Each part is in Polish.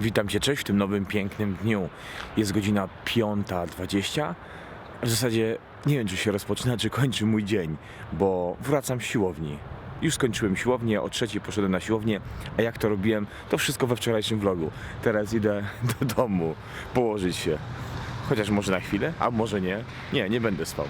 Witam Cię, cześć w tym nowym, pięknym dniu. Jest godzina 5.20. W zasadzie nie wiem, czy się rozpoczyna, czy kończy mój dzień, bo wracam z siłowni. Już skończyłem siłownię, o trzeciej poszedłem na siłownię, a jak to robiłem, to wszystko we wczorajszym vlogu. Teraz idę do domu położyć się. Chociaż może na chwilę, a może nie. Nie, nie będę spał.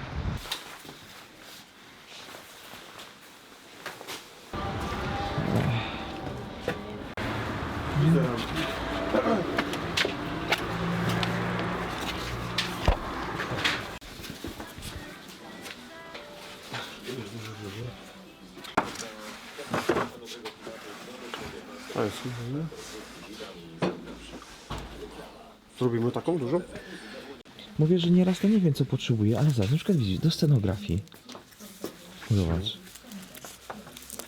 Zrobimy taką dużą? Mówię, że nieraz to nie wiem, co potrzebuję, ale zobacz, na przykład widzisz, do scenografii. Zobacz.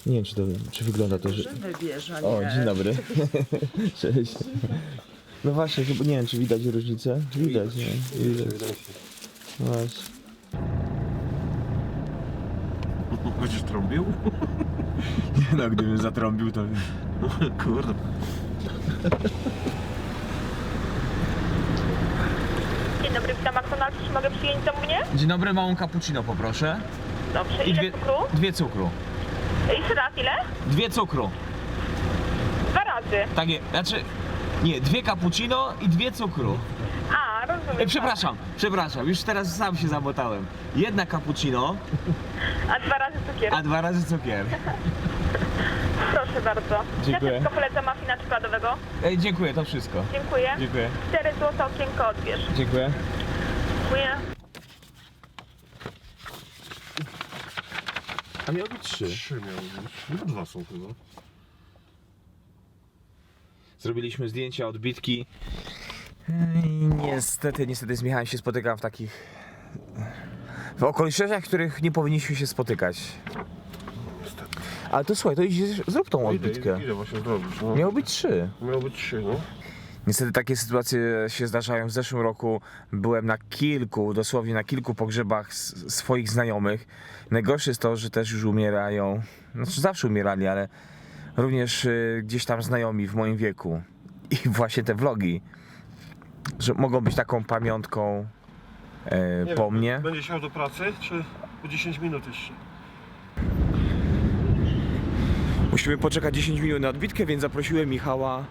Nie wiem, czy, to, czy wygląda to, że... O, dzień dobry. Cześć. No właśnie, chyba nie wiem, czy widać różnicę. Widać, nie? Widać. No Właśnie. Będziesz trąbił? Nie no, gdybym zatrąbił, to... Kurde. Dzień dobry, witam McDonald's. Czy mogę przyjąć zamówienie? Dzień dobry, małą cappuccino poproszę. Dobrze, I ile dwie, cukru? dwie cukru. Jeszcze raz, ile? Dwie cukru. Dwa razy. Takie, znaczy... Nie, dwie cappuccino i dwie cukru. A, rozumiem. E, przepraszam, przepraszam, już teraz sam się zamotałem. Jedna cappuccino, A dwa razy cukier. a dwa razy cukier. Proszę bardzo. Dziękuję. Ja tylko polecam mafina czekoladowego. E, dziękuję, to wszystko. Dziękuję. Dziękuję. 4 zł okienko odbierz. Dziękuję. Dziękuję. A miało być trzy. Trzy miały być. No dwa są chyba. Zrobiliśmy zdjęcia, odbitki. I niestety, niestety z Michałem się spotykam w takich... W okolicznościach, w których nie powinniśmy się spotykać. Ale to słuchaj, to idziesz, zrób tą Idę, odbitkę. idę, idę właśnie zrobić. No. Miało być trzy. Miało być trzy, no. Niestety takie sytuacje się zdarzają. W zeszłym roku byłem na kilku, dosłownie na kilku pogrzebach s- swoich znajomych. Najgorsze jest to, że też już umierają. Znaczy zawsze umierali, ale również y, gdzieś tam znajomi w moim wieku. I właśnie te vlogi, że mogą być taką pamiątką e, po wiem, mnie. Będziesz jechał do pracy, czy po 10 minut jeszcze? Musimy poczekać 10 minut na odbitkę, więc zaprosiłem Michała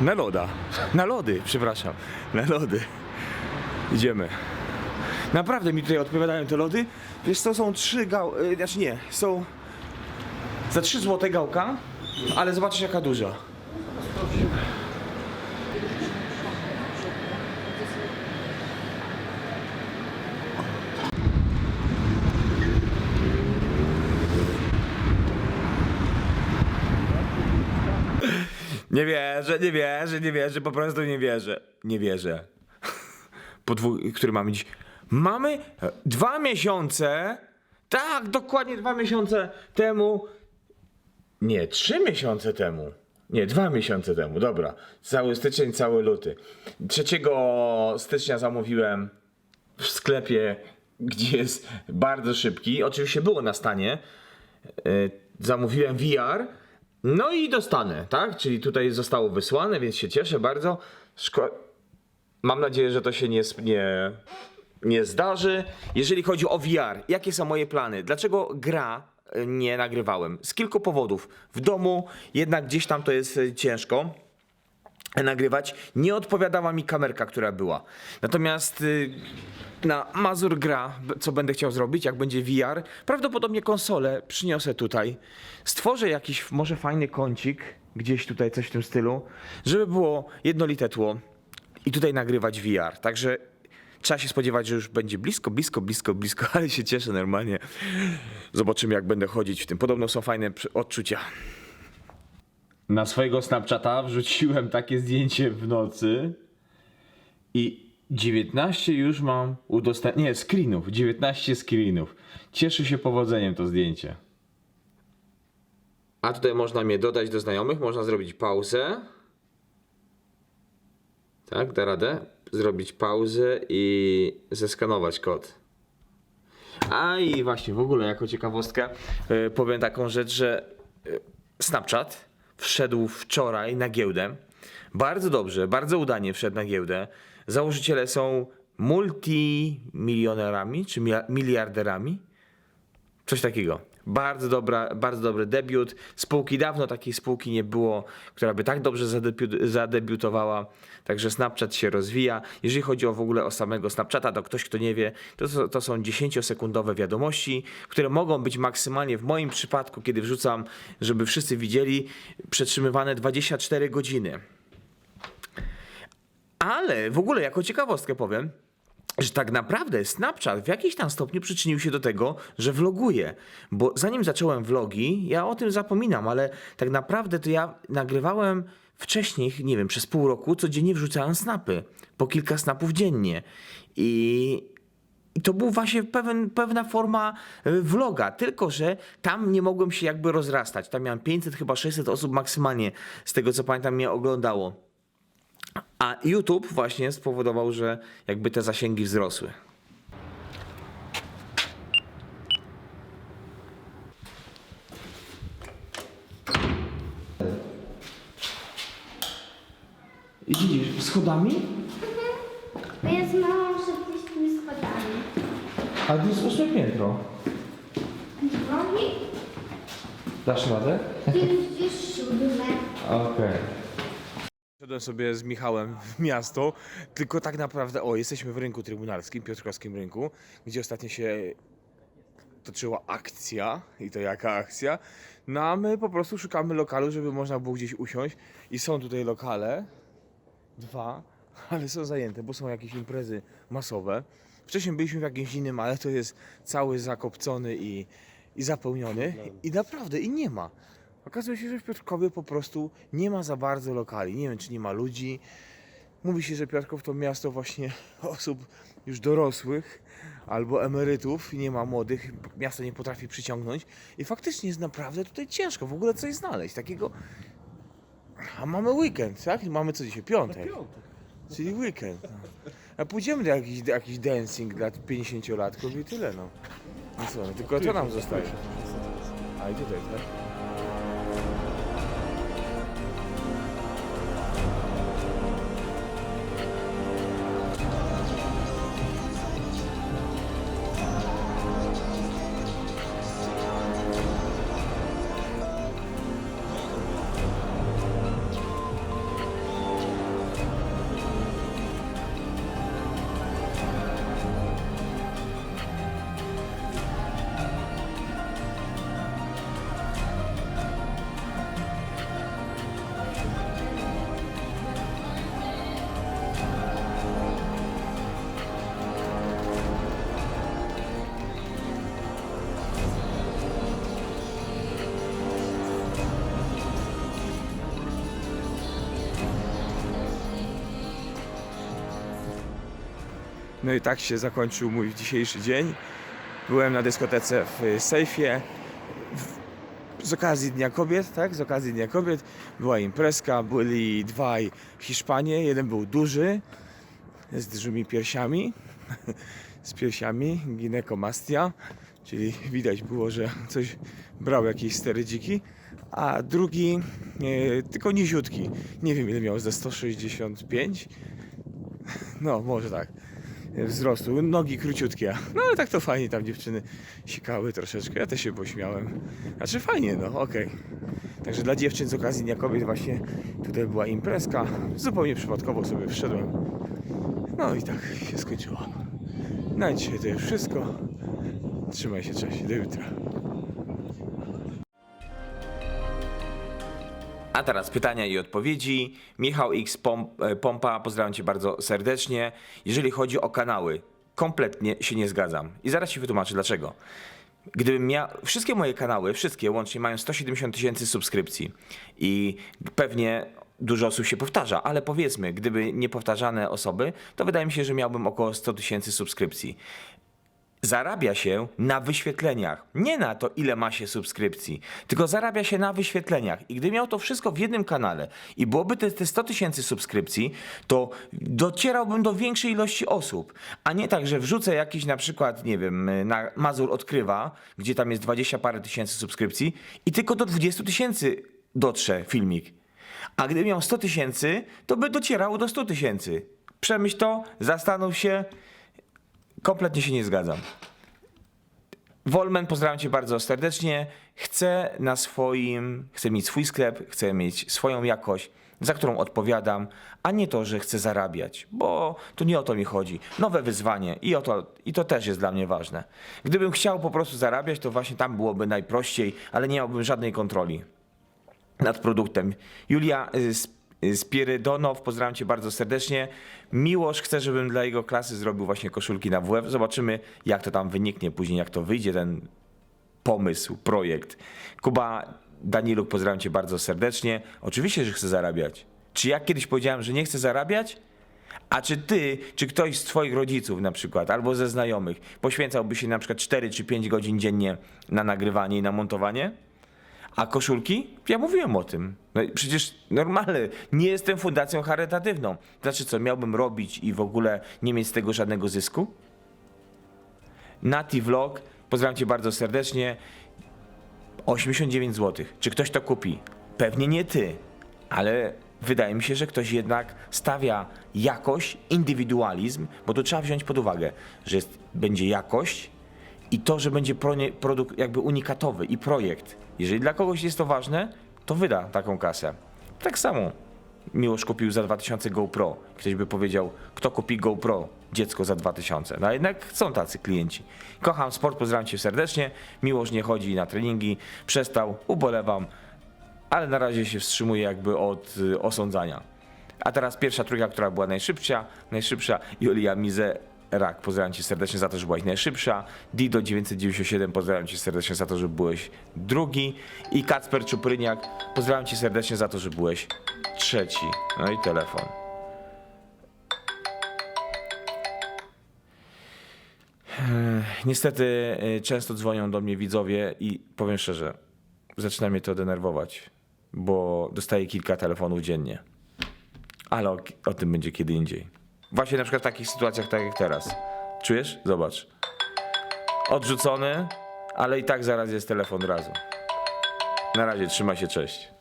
na loda. Na lody, przepraszam. Na lody. Idziemy. Naprawdę mi tutaj odpowiadają te lody. Wiesz, to są trzy gał... y, Znaczy nie, są za 3 złote gałka, ale zobaczysz jaka duża. Nie wierzę, nie wierzę, nie wierzę, po prostu nie wierzę. Nie wierzę. Podwój, który mamy dziś. Mamy e, dwa miesiące. Tak, dokładnie dwa miesiące temu. Nie, trzy miesiące temu. Nie, dwa miesiące temu, dobra. Cały styczeń, cały luty. 3 stycznia zamówiłem w sklepie, gdzie jest bardzo szybki. Oczywiście było na stanie. Y, zamówiłem VR. No i dostanę, tak? Czyli tutaj zostało wysłane, więc się cieszę bardzo. Szko- Mam nadzieję, że to się nie, nie, nie zdarzy. Jeżeli chodzi o VR, jakie są moje plany? Dlaczego gra y, nie nagrywałem? Z kilku powodów. W domu jednak gdzieś tam to jest y, ciężko nagrywać. Nie odpowiadała mi kamerka, która była. Natomiast y, na Mazur gra, co będę chciał zrobić, jak będzie VR, prawdopodobnie konsolę przyniosę tutaj. Stworzę jakiś może fajny kącik, gdzieś tutaj coś w tym stylu, żeby było jednolite tło i tutaj nagrywać VR. Także trzeba się spodziewać, że już będzie blisko, blisko, blisko, blisko, ale się cieszę normalnie. Zobaczymy, jak będę chodzić w tym. Podobno są fajne odczucia. Na swojego Snapchata wrzuciłem takie zdjęcie w nocy i 19 już mam udostępnione, nie, screenów, 19 screenów. Cieszy się powodzeniem to zdjęcie. A tutaj można mnie dodać do znajomych, można zrobić pauzę. Tak, da radę. Zrobić pauzę i zeskanować kod. A i właśnie w ogóle jako ciekawostkę yy, powiem taką rzecz, że yy, Snapchat wszedł wczoraj na giełdę Bardzo dobrze, bardzo udanie wszedł na giełdę. Założyciele są multimilionerami czy miliarderami. Coś takiego. Bardzo, dobra, bardzo dobry debiut. Spółki dawno takiej spółki nie było, która by tak dobrze zadebiu- zadebiutowała. Także Snapchat się rozwija. Jeżeli chodzi o w ogóle o samego Snapchata, to ktoś, kto nie wie, to, to są 10-sekundowe wiadomości, które mogą być maksymalnie w moim przypadku, kiedy wrzucam, żeby wszyscy widzieli, przetrzymywane 24 godziny. Ale w ogóle jako ciekawostkę powiem, że tak naprawdę Snapchat w jakimś tam stopniu przyczynił się do tego, że vloguję. Bo zanim zacząłem vlogi, ja o tym zapominam, ale tak naprawdę to ja nagrywałem wcześniej, nie wiem, przez pół roku codziennie wrzucałem snapy. Po kilka snapów dziennie. I, i to był właśnie pewien, pewna forma e, vloga, tylko że tam nie mogłem się jakby rozrastać. Tam miałem 500, chyba 600 osób maksymalnie, z tego co pamiętam, mnie oglądało. A YouTube właśnie spowodował, że jakby te zasięgi wzrosły. I widzisz, schodami? To jest mało szybkimi schodami. A to jest ósme piętro. Drogi? Dasz radę? Jest gdzieś siódme. Okej. Szedłem sobie z Michałem w miasto, tylko tak naprawdę, o, jesteśmy w rynku trybunalskim, Piotrkowskim Rynku, gdzie ostatnio się toczyła akcja, i to jaka akcja, no a my po prostu szukamy lokalu, żeby można było gdzieś usiąść i są tutaj lokale, dwa, ale są zajęte, bo są jakieś imprezy masowe. Wcześniej byliśmy w jakimś innym, ale to jest cały zakopcony i, i zapełniony i naprawdę, i nie ma. Okazuje się, że w Piotrkowie po prostu nie ma za bardzo lokali. Nie wiem, czy nie ma ludzi. Mówi się, że Piotrków to miasto właśnie osób już dorosłych albo emerytów, i nie ma młodych. Miasto nie potrafi przyciągnąć. I faktycznie jest naprawdę tutaj ciężko w ogóle coś znaleźć. Takiego. A mamy weekend, tak? Mamy co dzisiaj? Piątek. Czyli weekend. No. A pójdziemy do jakiś, do jakiś dancing dla 50-latków i tyle, no. No co, no, tylko to nam zostaje. A i tutaj, tak? No i tak się zakończył mój dzisiejszy dzień. Byłem na dyskotece w Sejfie. Z okazji Dnia Kobiet, tak? Z okazji Dnia Kobiet była imprezka, byli dwaj Hiszpanie. Jeden był duży, z dużymi piersiami, z piersiami, ginekomastia, czyli widać było, że coś brał jakieś sterydziki, a drugi e, tylko niziutki. Nie wiem ile miał, za 165? No, może tak wzrostu, nogi króciutkie. No ale tak to fajnie tam dziewczyny sikały troszeczkę, ja też się pośmiałem. Znaczy fajnie, no okej. Także dla dziewczyn z okazji Dnia Kobiet właśnie tutaj była imprezka. Zupełnie przypadkowo sobie wszedłem. No i tak się skończyło. Na dzisiaj to już wszystko. Trzymaj się, cześć, do jutra. A teraz pytania i odpowiedzi. Michał X e, Pompa, pozdrawiam Cię bardzo serdecznie. Jeżeli chodzi o kanały, kompletnie się nie zgadzam. I zaraz Ci wytłumaczę dlaczego. Gdybym miał. Wszystkie moje kanały, wszystkie łącznie mają 170 tysięcy subskrypcji. I pewnie dużo osób się powtarza, ale powiedzmy, gdyby nie powtarzane osoby, to wydaje mi się, że miałbym około 100 tysięcy subskrypcji zarabia się na wyświetleniach. Nie na to, ile ma się subskrypcji, tylko zarabia się na wyświetleniach. I gdy miał to wszystko w jednym kanale i byłoby te, te 100 tysięcy subskrypcji, to docierałbym do większej ilości osób. A nie tak, że wrzucę jakiś na przykład, nie wiem, na Mazur Odkrywa, gdzie tam jest 20 parę tysięcy subskrypcji i tylko do 20 tysięcy dotrze filmik. A gdyby miał 100 tysięcy, to by docierało do 100 tysięcy. Przemyśl to, zastanów się. Kompletnie się nie zgadzam. Wolmen, pozdrawiam cię bardzo serdecznie. Chcę na swoim, chcę mieć swój sklep, chcę mieć swoją jakość, za którą odpowiadam, a nie to, że chcę zarabiać, bo to nie o to mi chodzi. Nowe wyzwanie i, o to, i to też jest dla mnie ważne. Gdybym chciał po prostu zarabiać, to właśnie tam byłoby najprościej, ale nie miałbym żadnej kontroli nad produktem. Julia y, y, Spirydonow, pozdrawiam cię bardzo serdecznie. Miłosz chce, żebym dla jego klasy zrobił właśnie koszulki na WF. Zobaczymy, jak to tam wyniknie później, jak to wyjdzie ten pomysł, projekt. Kuba Daniluk, pozdrawiam cię bardzo serdecznie. Oczywiście, że chcę zarabiać. Czy ja kiedyś powiedziałem, że nie chcę zarabiać? A czy ty, czy ktoś z twoich rodziców na przykład, albo ze znajomych, poświęcałby się na przykład 4 czy 5 godzin dziennie na nagrywanie i na montowanie? A koszulki? Ja mówiłem o tym. No i przecież normalne, nie jestem fundacją charytatywną. Znaczy co, miałbym robić i w ogóle nie mieć z tego żadnego zysku? Nati Vlog, pozdrawiam cię bardzo serdecznie. 89 zł. Czy ktoś to kupi? Pewnie nie ty, ale wydaje mi się, że ktoś jednak stawia jakość, indywidualizm, bo to trzeba wziąć pod uwagę, że jest, będzie jakość i to, że będzie produkt jakby unikatowy i projekt. Jeżeli dla kogoś jest to ważne, to wyda taką kasę. Tak samo Miłosz kupił za 2000 GoPro. Ktoś by powiedział, kto kupi GoPro? Dziecko za 2000. No jednak są tacy klienci. Kocham sport, pozdrawiam cię serdecznie. Miłosz nie chodzi na treningi, przestał, ubolewam, ale na razie się wstrzymuje jakby od y, osądzania. A teraz pierwsza trójka, która była najszybsza, najszybsza, Julia Mizerak, pozdrawiam cię serdecznie za to, że byłaś najszybsza. Dido 997, pozdrawiam cię serdecznie za to, że byłeś drugi. I Kacper Czupryniak, pozdrawiam cię serdecznie za to, że byłeś trzeci. No i telefon. Ech, Niestety y, często dzwonią do mnie widzowie i powiem szczerze, zaczyna mnie to denerwować, bo dostaję kilka telefonów dziennie. Ale o, o tym będzie kiedy indziej. Właśnie na przykład w takich sytuacjach, tak jak teraz. Czujesz? Zobacz. Odrzucony, ale i tak zaraz jest telefon razu. Na razie, trzymaj się, cześć.